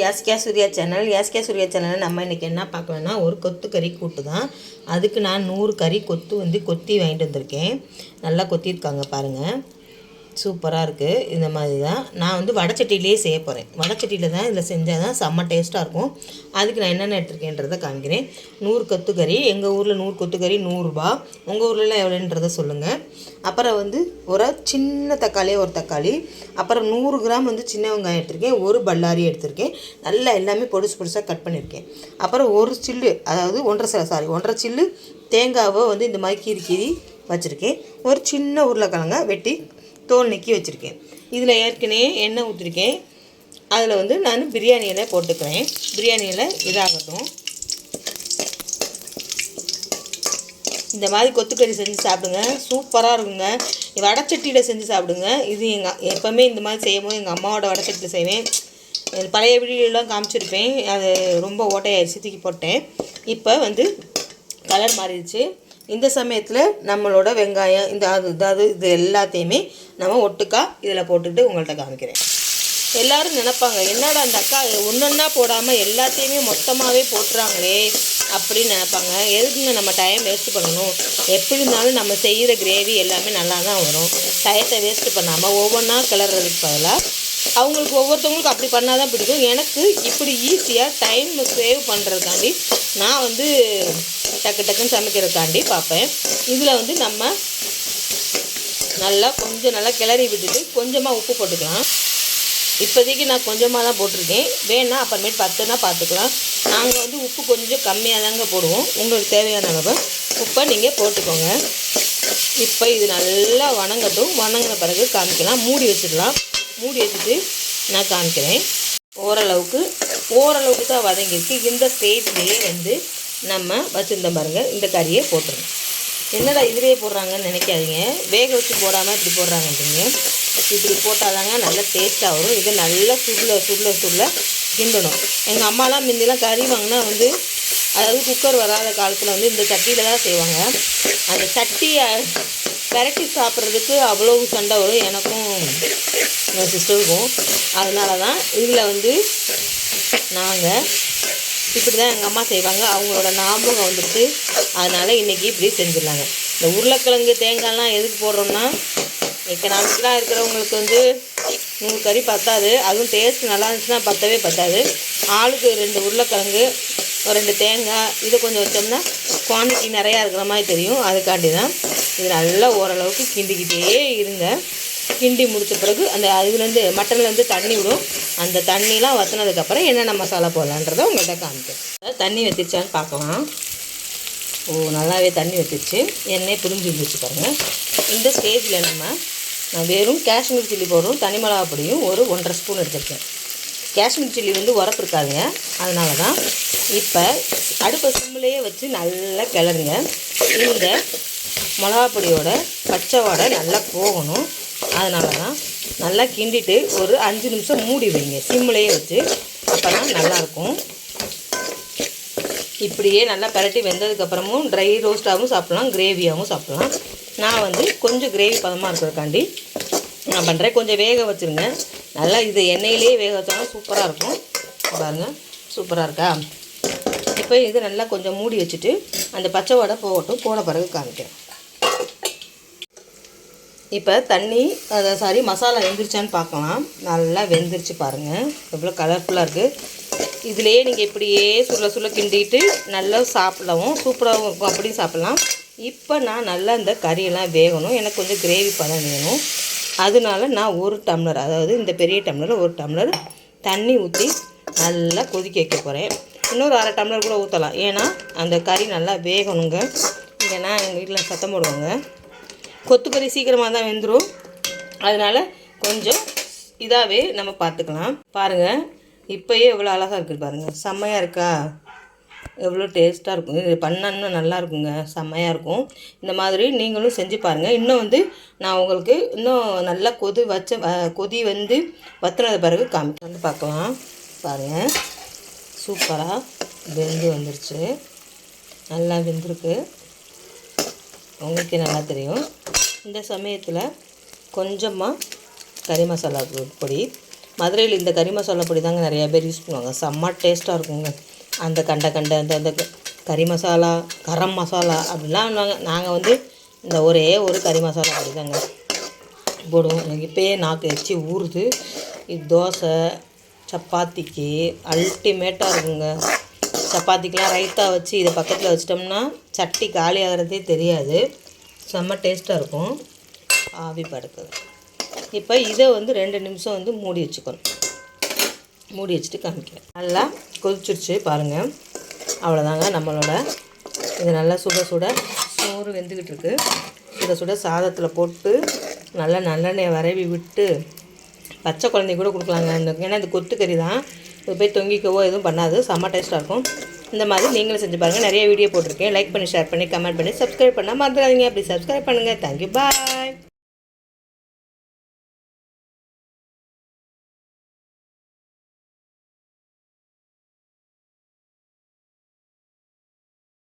யாஸ்கியா Surya channel Yaskiya Surya சேனலில் நம்ம இன்றைக்கி என்ன பார்க்கணுன்னா ஒரு கொத்து கறி கூட்டு தான் அதுக்கு நான் நூறு கறி கொத்து வந்து கொத்தி வாங்கிட்டு வந்திருக்கேன். நல்லா கொத்திருக்காங்க பாருங்கள் சூப்பராக இருக்குது இந்த மாதிரி தான் நான் வந்து வடச்சட்டியிலே செய்ய போகிறேன் வடச்சட்டியில் தான் இதில் செஞ்சால் தான் செம்ம டேஸ்ட்டாக இருக்கும். அதுக்கு நான் என்னென்ன எடுத்துருக்கேன்றதை காமிக்கிறேன். நூறு கொத்துக்கறி. எங்கள் ஊரில் நூறு கொத்துக்கறி நூறுரூபா உங்கள் ஊர்லலாம் எவ்வளோன்றதை சொல்லுங்கள் அப்புறம் வந்து ஒரு சின்ன தக்காளி ஒரு தக்காளி. அப்புறம் நூறு கிராம் வந்து சின்ன வெங்காயம் எடுத்திருக்கேன். ஒரு பல்லாரி எடுத்திருக்கேன். நல்லா எல்லாமே பொடிசு பொடிசாக கட் பண்ணியிருக்கேன். அப்புறம் ஒரு சில்லு அதாவது ஒன்றரை சாரி ஒன்றரை சில்லு தேங்காவை வந்து இந்த மாதிரி கீறி கீறி வச்சுருக்கேன். ஒரு சின்ன உருளைக்கிழங்க வெட்டி தோல் நீக்கி வச்சுருக்கேன். இதில் ஏற்கனவே எண்ணெய் ஊற்றிருக்கேன் அதில் வந்து நான் பிரியாணி இலை போட்டுக்கிறேன் பிரியாணி இலை இதாகட்டும். இந்த மாதிரி கொத்துக்கறி செஞ்சு சாப்பிடுங்க. சூப்பராக இருக்குங்க. வடச்சட்டியில் செஞ்சு சாப்பிடுங்க. இது எங்கள் எப்போவுமே இந்த மாதிரி செய்யும் போது எங்கள் அம்மாவோட வடச்சட்டியில் செய்வேன். பழைய வீடியோலாம் காமிச்சிருப்பேன். அது ரொம்ப ஓட்டையாயிடுச்சு தூக்கி போட்டேன். இப்போ வந்து கலர் மாறிடுச்சு. இந்த சமயத்தில் நம்மளோட வெங்காயம் இந்த அது இதாவது இது எல்லாத்தையுமே நம்ம ஒட்டுக்கா இதில் போட்டுட்டு உங்கள்கிட்ட காமிக்கிறேன். எல்லாரும் நினைப்பாங்க என்னடா அந்த அக்கா ஒன்றொன்னா போடாமல் எல்லாத்தையுமே மொத்தமாகவே போட்டுறாங்களே அப்படின்னு நினைப்பாங்க. எதுக்குங்க நம்ம டைம் வேஸ்ட் பண்ணணும்? எப்படி இருந்தாலும் நம்ம செய்கிற கிரேவி எல்லாமே நல்லா தான் வரும் டயத்தை வேஸ்ட் பண்ணாமல் ஒவ்வொன்றா கிளறதுக்கு பதிலாக அவங்களுக்கு ஒவ்வொருத்தவங்களுக்கும் அப்படி பண்ணால் தான் பிடிக்கும். எனக்கு இப்படி ஈஸியாக டைம் சேவ் பண்ணுறதுக்காண்டி நான் வந்து டக்கு டக்குன்னு சமைக்கிறதுக்காண்டி பார்ப்பேன். இதில் வந்து நம்ம நல்லா கொஞ்சம் நல்லா கிளறி விட்டுட்டு கொஞ்சமாக உப்பு போட்டுக்கலாம். இப்போதைக்கு நான் கொஞ்சமாக தான் போட்டிருக்கேன். வேணா அப்புறமேட்டு பத்துனா பார்த்துக்கலாம். நாங்கள் வந்து உப்பு கொஞ்சம் கம்மியாக தாங்க போடுவோம். உங்களுக்கு தேவையான அளவு. உப்பை நீங்கள் போட்டுக்கோங்க. இப்போ இது நல்லா வணங்கட்டும். வணங்கின பிறகு காமிக்கலாம். மூடி வச்சுக்கலாம் மூடி வச்சுட்டு நான் காமிக்கிறேன். ஓரளவுக்கு ஓரளவுக்கு தான் வதங்கியிருக்கு. இந்த ஸ்டேஜ்லேயே வந்து நம்ம வச்சுருந்தோம் பாருங்கள் இந்த கறியை போட்டுருங்க என்னடா இதுலேயே போடுறாங்கன்னு நினைக்காதீங்க. வேக வச்சு போடாமல் இப்படி போடுறாங்கன்றீங்க. இப்படி போட்டால்தாங்க நல்லா டேஸ்ட்டாக வரும். இதை நல்லா சுருள சுருள சுருள கிண்டணும். எங்கள் அம்மாலாம் முந்திலாம் கறி வாங்கினா வந்து அதாவது குக்கர் வராத காலத்தில் வந்து இந்த சட்டியில் தான் செய்வாங்க. அந்த சட்டியை பெரட்டி சாப்பிட்றதுக்கு அவ்வளோ சண்டை வரும். எனக்கும் என் சிஸ்டருக்கும் அதனால தான் இதில் வந்து நாங்கள் இப்படி தான் எங்கள் அம்மா செய்வாங்க. அவங்களோட ஞாபகம் வந்துட்டு அதனால் இன்றைக்கி இப்படி செஞ்சிடலாங்க. இந்த உருளைக்கிழங்கு தேங்காய்லாம் எதுக்கு போடுறோம்னா எக்கனாமிக்கலாக இருக்கிறவங்களுக்கு வந்து நூறு கறி பத்தாது. அதுவும் டேஸ்ட் நல்லா இருந்துச்சுன்னா பத்தவே பத்தாது. ஆளுக்கு ரெண்டு உருளைக்கிழங்கு ஒரு ரெண்டு தேங்காய் இதை கொஞ்சம் வச்சோம்னா குவான்டிட்டி நிறையா இருக்கிற மாதிரி தெரியும். அதுக்காண்டி தான் இது நல்லா ஓரளவுக்கு கிண்டிக்கிட்டே இருங்க. கிண்டி முடித்த பிறகு அந்த அதுலேருந்து மட்டன்லேருந்து தண்ணி விடும். அந்த தண்ணிலாம் வற்றினதுக்கப்புறம் என்னென்ன மசாலா போடலான்றதை உங்கள்கிட்ட காமிக்கிறேன். தண்ணி வத்திருச்சான்னு பார்க்கலாம். ஓ நல்லாவே தண்ணி வச்சிருச்சு எண்ணெய் பிரிஞ்சு வந்துச்சு பாருங்கள் இந்த ஸ்டேஜில் நம்ம நான் வெறும் காஷ்மீர் சில்லி பவுடரும் தனி மிளகா பொடியும் ஒரு ஒன்றரை ஸ்பூன் எடுத்துருக்கேன். காஷ்மீர் சில்லி வந்து உரப்பு இருக்காதுங்க அதனால தான் இப்போ அடுப்பை சிம்மிலேயே வச்சு நல்லா கிளறுங்க. இந்த மிளகா பொடியோட பச்சை வாடை நல்லா போகணும். அதனால தான் நல்லா கிண்டிட்டு ஒரு அஞ்சு நிமிஷம் மூடி வைங்க. சிம்மிலேயே வச்சு. அப்போ தான் நல்லாயிருக்கும். இப்படியே நல்லா பரட்டி வெந்ததுக்கப்புறமும் ட்ரை ரோஸ்ட்டாகவும் சாப்பிட்லாம் கிரேவியாகவும் சாப்பிட்லாம். நான் வந்து கொஞ்சம் கிரேவி பதமாக இருக்கிறதுக்காண்டி நான் பண்ணுறேன் கொஞ்சம் வேக வச்சுருங்க. நல்லா இது எண்ணெயிலேயே வேக வச்சாலும் சூப்பராக இருக்கும். பாருங்கள் சூப்பராக இருக்கா? இப்போ இது நல்லா கொஞ்சம் மூடி வச்சுட்டு அந்த பச்சை வடை போகட்டும். போன பிறகு காமிக்கிறேன். இப்போ தண்ணி அதை சாரி மசாலா வெந்துருச்சான்னு பார்க்கலாம் நல்லா வெந்துருச்சு பாருங்கள் எவ்வளோ கலர்ஃபுல்லாக இருக்குது இதுலேயே நீங்கள் இப்படியே சுள்ள சுள்ள கிண்டிட்டு நல்லா சாப்பிடவும் சூப்பராகவும் இருக்கும். அப்படியும் சாப்பிட்லாம். இப்போ நான் நல்லா இந்த கறியெல்லாம் வேகணும். எனக்கு கொஞ்சம் கிரேவி பதம் வேணும். அதனால நான் ஒரு டம்ளர் அதாவது இந்த பெரிய டம்ளரில் ஒரு டம்ளர் தண்ணி ஊற்றி நல்லா கொதிக்க வைக்க போகிறேன் இன்னொரு அரை டம்ளர் கூட ஊற்றலாம் ஏன்னா அந்த கறி நல்லா வேகணுங்க. இல்லைன்னா எங்கள் வீட்டில் சத்தம் போடுவாங்க. கொத்துக்கறி சீக்கிரமாக தான் வெந்துடும் அதனால் கொஞ்சம் இதாகவே நம்ம பார்த்துக்கலாம். பாருங்கள் இப்போயே எவ்வளோ அழகாக இருக்குது பாருங்கள் செம்மையாக இருக்கா? எவ்வளோ டேஸ்ட்டாக இருக்கும். இது பண்ணான்னா நல்லா இருக்குங்க. செம்மையாக இருக்கும். இந்த மாதிரி நீங்களும் செஞ்சு பாருங்கள் இன்னும் வந்து நான் உங்களுக்கு இன்னும் நல்லா கொதி வச்ச வ- கொதி வந்து வத்துனது பிறகு காமி வந்து பார்க்கலாம். பாருங்கள் சூப்பராக வெந்து வந்துருச்சு. நல்லா வெந்திருக்கு. உங்களுக்கே நல்லா தெரியும். இந்த சமயத்தில் கொஞ்சமாக கறி மசாலா பொ- பொடி. மதுரையில் இந்த கறி மசாலா பொடி தாங்க நிறையா பேர் யூஸ் பண்ணுவாங்க. செம்ம டேஸ்ட்டாக இருக்குங்க. அந்த கண்ட கண்ட அந்த அந்த க- கறி மசாலா கரம் மசாலா அப்படிலாம் நாங்கள் நாங்கள் வந்து இந்த ஒரே ஒரு கறி மசாலா பொடி தாங்க போடுவோம். எனக்கு இப்போயே நாக்கு எச்சி ஊறுது. இது தோசை சப்பாத்திக்கு அல்டிமேட்டாக இருக்குங்க. சப்பாத்திக்கெலாம் ரைத்தா வச்சு இதை பக்கத்தில் வச்சிட்டோம்னா சட்டி காலி ஆகிறதே தெரியாது. செம்ம டேஸ்ட்டாக இருக்கும். ஆவி படுக்குது. இப்போ இதை வந்து ரெண்டு நிமிஷம் வந்து மூடி வச்சுக்கணும். மூடி வச்சுட்டு காமிக்கிறேன். நல்லா கொதிச்சிருச்சு பாருங்கள் அவ்வளோதாங்க நம்மளோட இது நல்லா சுட சுட சோறு வெந்துக்கிட்டு இருக்குது சுட சுட சாதத்தில் போட்டு நல்லா நல்லெண்ணெயை வரவி விட்டு பச்சை குழந்தை கூட கொடுக்கலாங்க. இந்த ஏன்னா இது கொத்துக்கறி தான். இது போய் தொங்கிக்கவோ எதுவும் பண்ணாது. செம்ம டேஸ்ட்டாக இருக்கும். இந்த மாதிரி நீங்களும் செஞ்சு பாருங்கள் நிறைய வீடியோ போட்டிருக்கேன். லைக் பண்ணி ஷேர் பண்ணி கமெண்ட் பண்ணி சப்ஸ்கிரைப் பண்ணால் மறந்துடாதீங்க. அப்படி சப்ஸ்கிரைப் பண்ணுங்கள் தேங்க்யூ பாய்